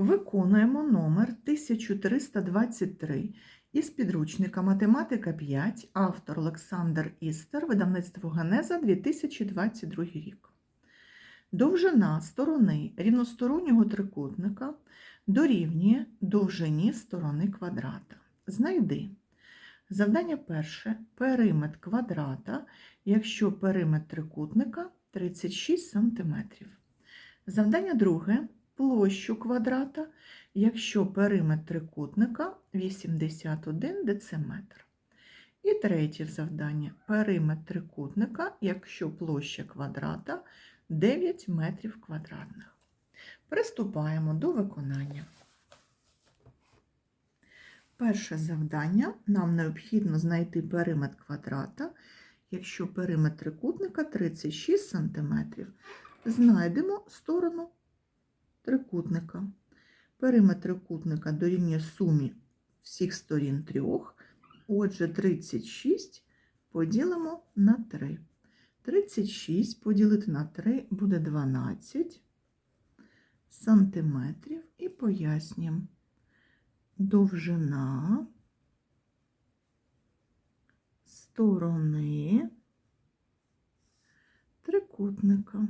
Виконуємо номер 1323 із підручника Математика 5, автор Олександр Істер, видавництво Генеза 2022 рік. Довжина сторони рівностороннього трикутника дорівнює довжині сторони квадрата. Знайди. Завдання перше периметр квадрата, якщо периметр трикутника 36 см. Завдання друге площу квадрата, якщо периметр трикутника 81 дециметр. І третє завдання периметр трикутника, якщо площа квадрата 9 метрів квадратних. Приступаємо до виконання. Перше завдання нам необхідно знайти периметр квадрата, якщо периметр трикутника 36 см. Знайдемо сторону трикутника. Периметр трикутника дорівнює сумі всіх сторін трьох. Отже, 36 поділимо на 3. 36 поділити на 3 буде 12 сантиметрів і пояснюємо. Довжина сторони трикутника.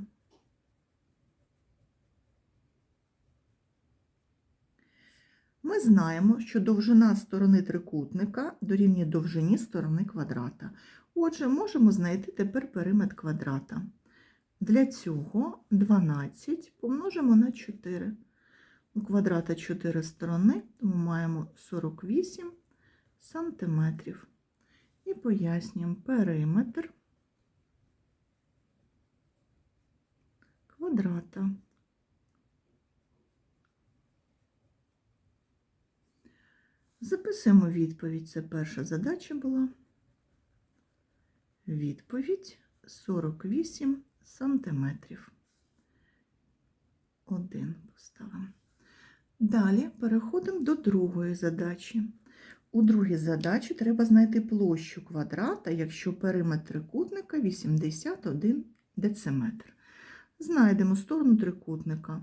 Ми знаємо, що довжина сторони трикутника дорівнює довжині сторони квадрата. Отже, можемо знайти тепер периметр квадрата. Для цього 12 помножимо на 4. У квадрата 4 сторони, тому маємо 48 сантиметрів. І пояснюємо периметр квадрата. Записуємо відповідь. Це перша задача була. Відповідь 48 сантиметрів. Один поставимо. Далі переходимо до другої задачі. У другій задачі треба знайти площу квадрата, якщо периметр трикутника 81 дециметр. Знайдемо сторону трикутника.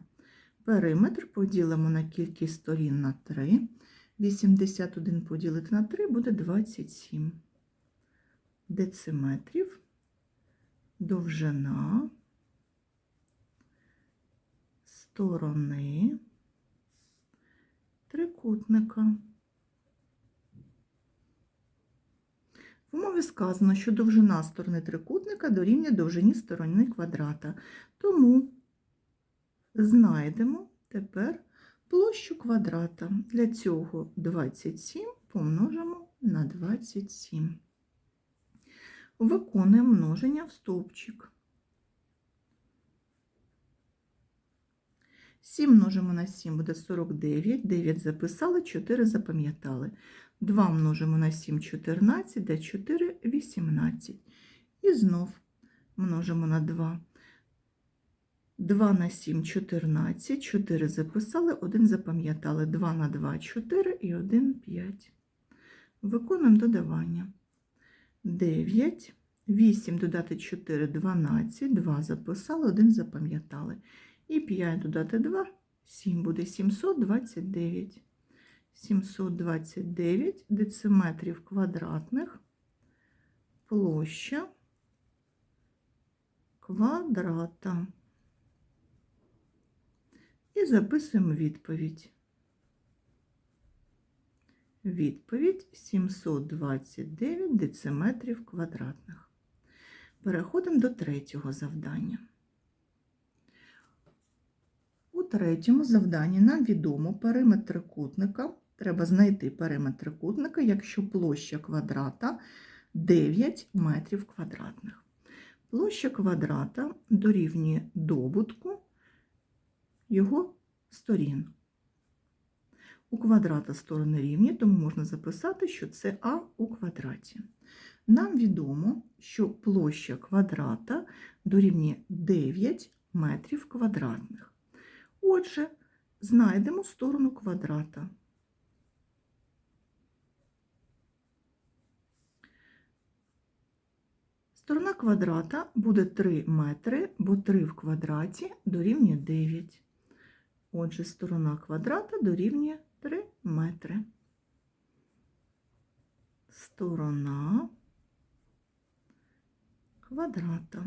Периметр поділимо на кількість сторін на 3. 81 поділити на 3 буде 27 дециметрів. Довжина сторони трикутника. В умові сказано, що довжина сторони трикутника дорівнює довжині сторони квадрата. Тому знайдемо тепер площу квадрата. Для цього 27 помножимо на 27. Виконуємо множення в стовпчик. 7 множимо на 7 буде 49, 9 записали, 4 запам'ятали. 2 множимо на 7 14, де 4 18. І знов множимо на 2. 2 на 7 14, 4 записали, 1 запам'ятали. 2 на 2 4 і 1 5. Виконуємо додавання. 9, 8 додати 4 12, 2 записали, 1 запам'ятали. І 5 додати 2, 7 буде 729. 729 дециметрів квадратних площа квадрата. І записуємо відповідь. Відповідь 729 дециметрів квадратних. Переходимо до третього завдання. У третьому завданні нам відомо периметр трикутника. Треба знайти периметр трикутника, якщо площа квадрата 9 метрів квадратних. Площа квадрата дорівнює добутку його сторін. У квадрата сторони рівні, тому можна записати, що це А у квадраті. Нам відомо, що площа квадрата дорівнює 9 метрів квадратних. Отже, знайдемо сторону квадрата. Сторона квадрата буде 3 метри, бо 3 в квадраті дорівнює 9. Отже, сторона квадрата дорівнює 3 метри. Сторона квадрата.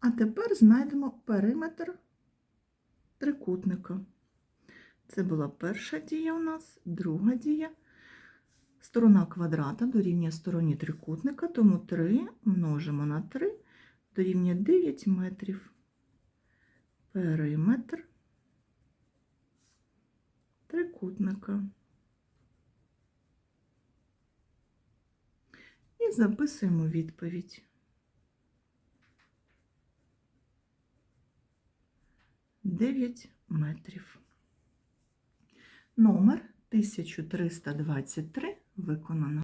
А тепер знайдемо периметр трикутника. Це була перша дія у нас, друга дія. Сторона квадрата дорівнює стороні трикутника, тому 3 множимо на 3 дорівнює 9 метрів. Периметр трикутника. І записуємо відповідь. Дев'ять метрів. Номер 1323 виконано.